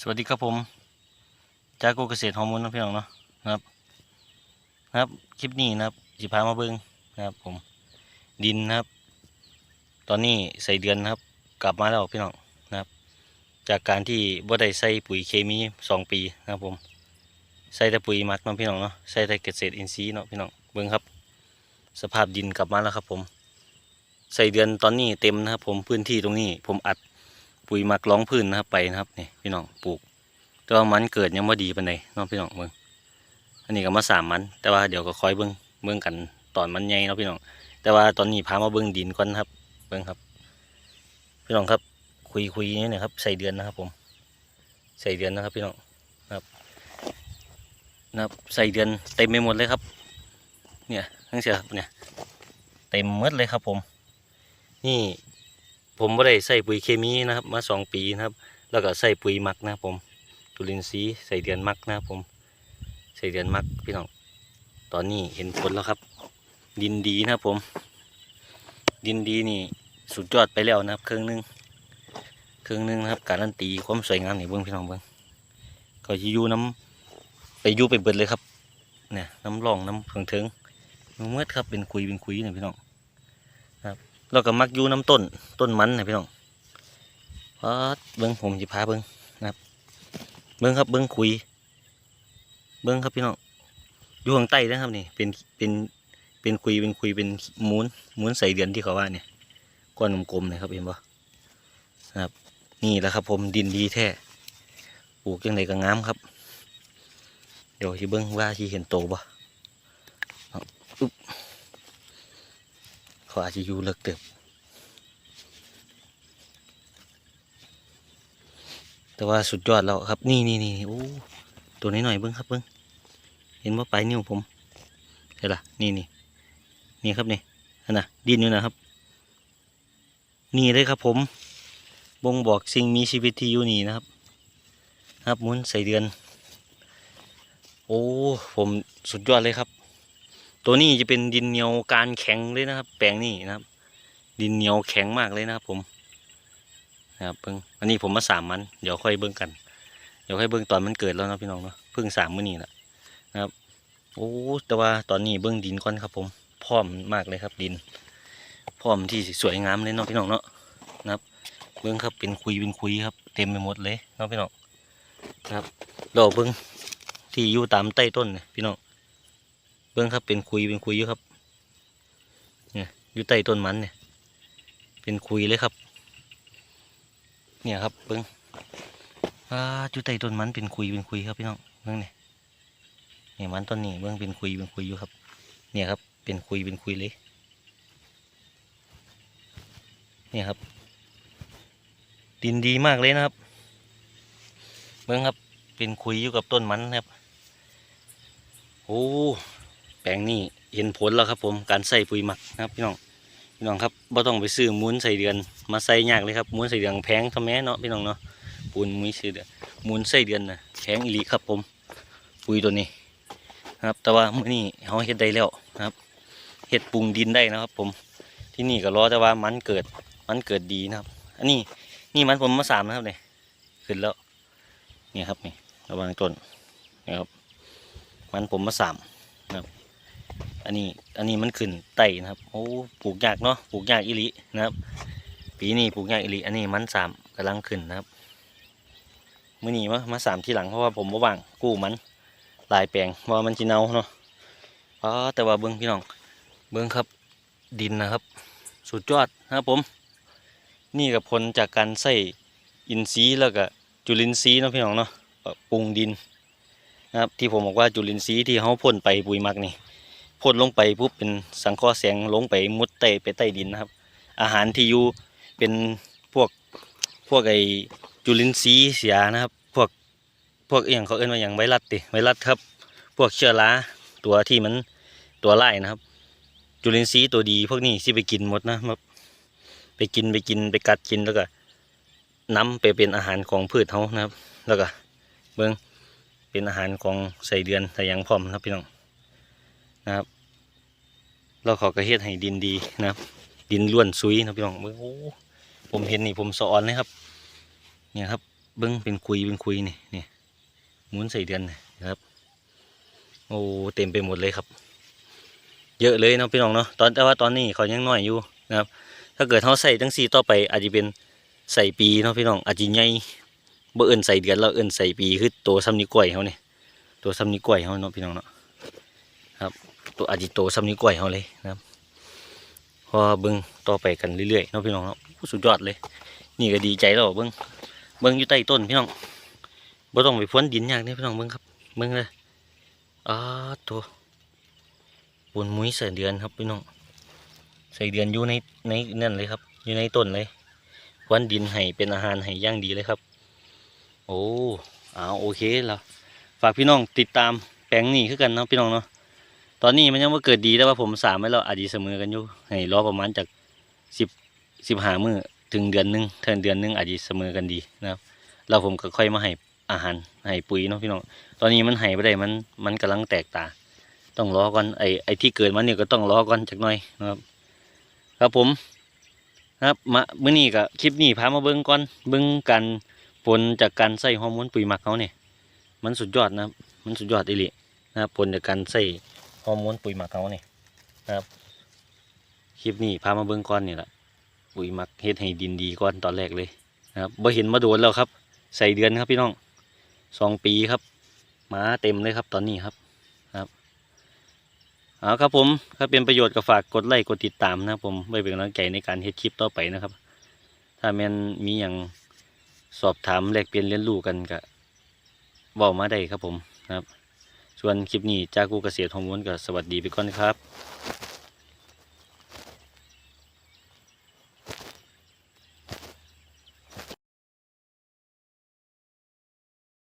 สวัสดีครับผมจากโกเกษตรฮอร์โมนนะพี่น้องเนาะนะครับนะครับคลิปนี้นะครับสิพามาเบิ้งนะครับผมดินนะครับ ตอนนี้ใส่เดือนนะครับ กลับมาแล้วพี่น้องนะครับ จากการที่บ่ได้ใส่ปุ๋ยเคมีสองปีนะครับผมใส่แต่ปุ๋ยมักเนาะพี่น้องเนาะใส่แต่เกษตรอินทรีย์เนาะพี่น้องเบิ้งครับ สภาพดินกลับมาแล้วครับผม ใส่เดือนตอนนี้เต็มนะครับ ผมพื้นที่ตรงนี้ผมอัด ปุ๋ยมักร้องพื้นนะครับไปนะครับนี่พี่น้องปลูก แต่ว่ามันเกิดยังไม่ดีปานใดน้องพี่น้องเบิ่งอันนี้ก็มาสามมัน แต่ว่าเดี๋ยวก็คอยเบิ่งเบิ่งกันตอนมันใหญ่เนาะพี่น้อง แต่ว่าตอนนี้พามาเบิ่งดินก่อนครับ เบิ่งครับ พี่น้องครับ คุยคุยนี่นะครับใส่เดือนนะครับ ผม ใส่เดือนนะครับ พี่น้องนะครับนะครับใส่เดือนเต็มไปหมดเลยครับ เนี่ยทั้งเสียครับเนี่ยเต็มมดเลยครับผม นี่ ผมไม่ได้ใส่ปุ๋ยเคมีนะครับมาสองปีนะครับ แล้วก็ใส่ปุ๋ยมักนะครับผมจุลินทรีย์ใส่เดือนมักนะครับผม ใส่เดือนมักพี่น้องตอนนี้เห็นผลแล้วครับ ดินดีนะครับผม ดินดีนี่สุดยอดไปแล้วนะครับเครื่องหนึงเครื่องหนึงนะครับ การันตีความสวยงามนี่เบิ้งพี่น้องเบิ้งก็จะยู่น้ำไปยู่ไปเบิดเลยครับเนี่ยน้ำร่องน้ำเพิงเทิงเมื่อครับเป็นคุยเป็นคุยเนี่ยพี่น้อง แล้วก็มักอยู่น้ำต้นต้นมันนะพี่น้องพอดเบิ้งผมจะพาเบิ้งนะครับ เบิ้งครับเบิ้งคุย เบิ้งครับพี่น้องอยู่ข้างใต้นะครับนี่เป็นเป็นเป็นคุยเป็นคุยเป็นมูนมูนใส่เดือนที่เขาว่าเนี่ยก้อนกลมๆนะครับเห็นปะนะครับ นี่แหละครับผมดินดีแท้ปลูกยังไงก็งามครับ เดี๋ยวที่เบิ้งว่าที่เห็นโตบ่เอาอุ๊บ เขาอาจจะอยู่เลิกเติบแต่ว่าสุดยอดแล้วครับ นี่นี่นี่โอ้ตัวนี้หน่อยๆเบิ้งครับเบิ้งเห็นว่าปลายนิ้วผมเห็นละนี่นี่นี่ครับนี่นั่นนะดินอยู่นะครับ นี่เลยครับผมบ่งบอกสิ่งมีชีวิตที่อยู่นี่นะครับ ครับมุนใส่เดือน โอ้ผมสุดยอดเลยครับ ตัวนี้จะเป็นดินเหนียวการแข็งเลยนะครับ แปลงนี้นะครับ ดินเหนียวแข็งมากเลยนะครับ ผมนะครับเพิ่งอันนี้ผมมาสามมัน เดี๋ยวค่อยเบิ่งกัน เดี๋ยวค่อยเบิ่งตอนมันเกิดแล้วนะพี่น้องเนาะเพิ่งสามมื้อนี้แหละนะครับโอ้แต่ว่าตอนนี้เบิ่งดินก่อนครับ ผมพร้อมมากเลยครับ ดิน พร้อมที่สวยงามเลยเนาะพี่น้องเนาะนะครับ เบิ่งครับเป็นคุยเป็นคุยครับ เต็มไปหมดเลยเนาะพี่น้องนะครับเราเบิ่งที่อยู่ตามใต้ต้นนะพี่น้อง เบิ่งครับเป็นคุยเป็นคุยอยู่ครับเนี่ยอยู่ใต้ต้นมันเนี่ย เป็นคุยเลยครับ เนี่ยครับเบิ้องอ่าจุดใต้ต้นมันเป็นคุยเป็นคุยครับพี่น้องเบิ้องเนี่ยเนี่ยมันต้นนี้เบิ้องเป็นคุยเป็นคุยอยู่ครับ เนี่ยครับ เป็นคุยเป็นคุยเลย เนี่ยครับ ดินดีมากเลยนะครับ เบิ้องครับเป็นคุยอยู่กับต้นมันนะครับ โอ้ แปลงนี้เห็นผลแล้วครับผมการใส่ปุ๋ยหมักนะครับพี่น้องพี่น้องครับบ่ต้องไปซื้อมูลใส่เดือนมาใส่ยากเลยครับมูลใส่เดือนแพงทำแม้เนาะพี่น้องเนาะปูนมุ้ยใส่เดือนมูลใส่เดือนนะแพงอีหลีครับผมปุ๋ยตัวนี้นะครับ แต่ว่ามื้อนี้เขาเฮ็ดได้แล้วนะครับเฮ็ดปรุงดินได้นะครับ ผมที่นี่ก็รอแต่ว่ามันเกิดมันเกิดดีนะครับ อันนี้นี่มันผมมาสามนะครับเนี่ยขึ้นแล้วนี่ครับนี่ระวังต้นนะครับ มันผมมาสาม อันนี้อันนี้มันขึ้นไต่นะครับโอ้ปลูกยากเนาะปลูกยากอิลินะครับ ปีนี้ปลูกยากอิลิอันนี้มันสามกำลังขึ้นนะครับมื่อนี้มามาสามที่หลังเพราะว่าผมบ่ว่างกู้มันหลายแปลงเพราะว่ามันจีเนาเนาะอ๋อแต่ว่าเบิ้งพี่น้อง เบิ้งครับดินนะครับ สุดยอดนะครับผม นี่กับผลจากการใส่อินทรีย์แล้วก็จุลินทรีย์นะพี่น้องเนาะปรุงดินนะครับที่ผมบอกว่าจุลินทรีย์ที่เขาพ่นไปปุ๋ยมักนี่ พ่นลงไปปุ๊บเป็นสังเคราะห์แสงลงไปมุดใต้ไปใต้ดินนะครับ อาหารที่อยู่เป็นพวกพวกไอจุลินทรีย์เสียนะครับ พวกพวกอย่างเขาเอิ้นว่าอย่างไวรัสติไวรัสครับ พวกเชื้อราตัวที่มันตัวไล่นะครับ จุลินทรีย์ตัวดีพวกนี้ที่ไปกินหมดนะครับไปกินไปกินไปกัดกินแล้วก็น้ำไปเป็นอาหารของพืชเขานะครับ แล้วก็เบิ้งเป็นอาหารของใส่เดือนใส่ยังพร้อมนะครับพี่น้องนะครับ เราเขาก็เฮ็ดให้ดินดีนะครับดินล้วนซุยนะพี่น้องเบิ่งโอ้ผมเห็นนี่ผมสอนเลยครับ เนี่ยครับเบิ้งเป็นคุยเป็นคุยนี่นี่หมุนใส่เดือนนะครับ โอ้เต็มไปหมดเลยครับ เยอะเลยเนาะพี่น้องเนาะตอนแต่ว่าตอนนี้เขายังน้อยอยู่นะครับ ถ้าเกิดเขาใส่ทั้งสี่ต่อไป อาจจะเป็นใส่ปีเนาะพี่น้องอาจจะใหญ่บ่เอินใส่เดือนเราเอินใส่ปีคือโตซ้ำนิ้วก้อยเขาเนี่ยตัวซ้ำนิ้วก้อยเขาเนาะพี่น้องเนาะครับ ตัวอาจจะโตซ้ำนิ้วก้อยเขาเลยนะครับพอเบิ้งต่อไปกันเรื่อยๆนะพี่น้องเนาะสุดยอดเลย นี่ก็ดีใจแล้วเบิ้งเบิ้งอยู่ใต้ต้นพี่น้องบ่ต้องไปพ้นดินยากนี่พี่น้องเบิ้งครับเบิ้งเลยอ้าตัวปนมุ้ยใส่เดือนครับพี่น้องใส่เดือนอยู่ในในนั่นเลยครับ อยู่ในต้นเลยควันดินให้เป็นอาหารให้ย่างดีเลยครับ โอ้เอาโอเคแล้วฝากพี่น้องติดตามแปลงนี้คือกันนะพี่น้องเนาะ ตอนนี้มันยังว่เกิดดีแต่ว่าผมสามไว้แล้วอาจจะเสมอกันอยู่ให้รอประมาณจากสิบสิบห้ามือถึงเดือนหนึงเทินเดือนหนึงอาจจะเสมอกันดีนะครับแล้วผมก็ค่อยมาให้อาหารให้ปุ๋ยเนาะพี่น้องตอนนี้มันให้ไม่ได้มันมันกำลังแตกตา ต้องรอก่อนไอไอที่เกิดมาเนี่ยก็ต้องรอก่อนจักหน่อยนะครับ ครับผมครับมาเมื่อนี้กับคลิปนี้พามาเบิ้งก่อนเบิ้งการผลจากการใส่ฮอร์โมนปุ๋ยหมักเขาเนี่ยมันสุดยอดนะครับมันสุดยอดอีหลีนะครับผลจากการใส่ ฮอร์โมนปุ๋ยหมักเขาเนี่ยนะครับคลิปนี้พามาเบิ้งก่อนนี่แหละปุ๋ยหมักเฮ็ดให้ดินดีก่อนตอนแรกเลยนะครับบ่เห็นมาโดนแล้วครับ ใส่เดือนครับพี่น้องสองปีครับหมาเต็มเลยครับตอนนี้ครับเอาครับผมถ้าเป็นประโยชน์ก็ฝากกดไลค์กดติดตามนะครับผมไว้เป็นกำลังใจในการเฮ็ดคลิปต่อไปนะครับ ถ้าแม่นมีอย่างสอบถามแลกเปลี่ยนเรียนรู้กันก็บอกมาได้ครับผมนะครับ ส่วนคลิปนี้จากกูเกษตรฮอร์โมนก็สวัสดีไปก่อนครับ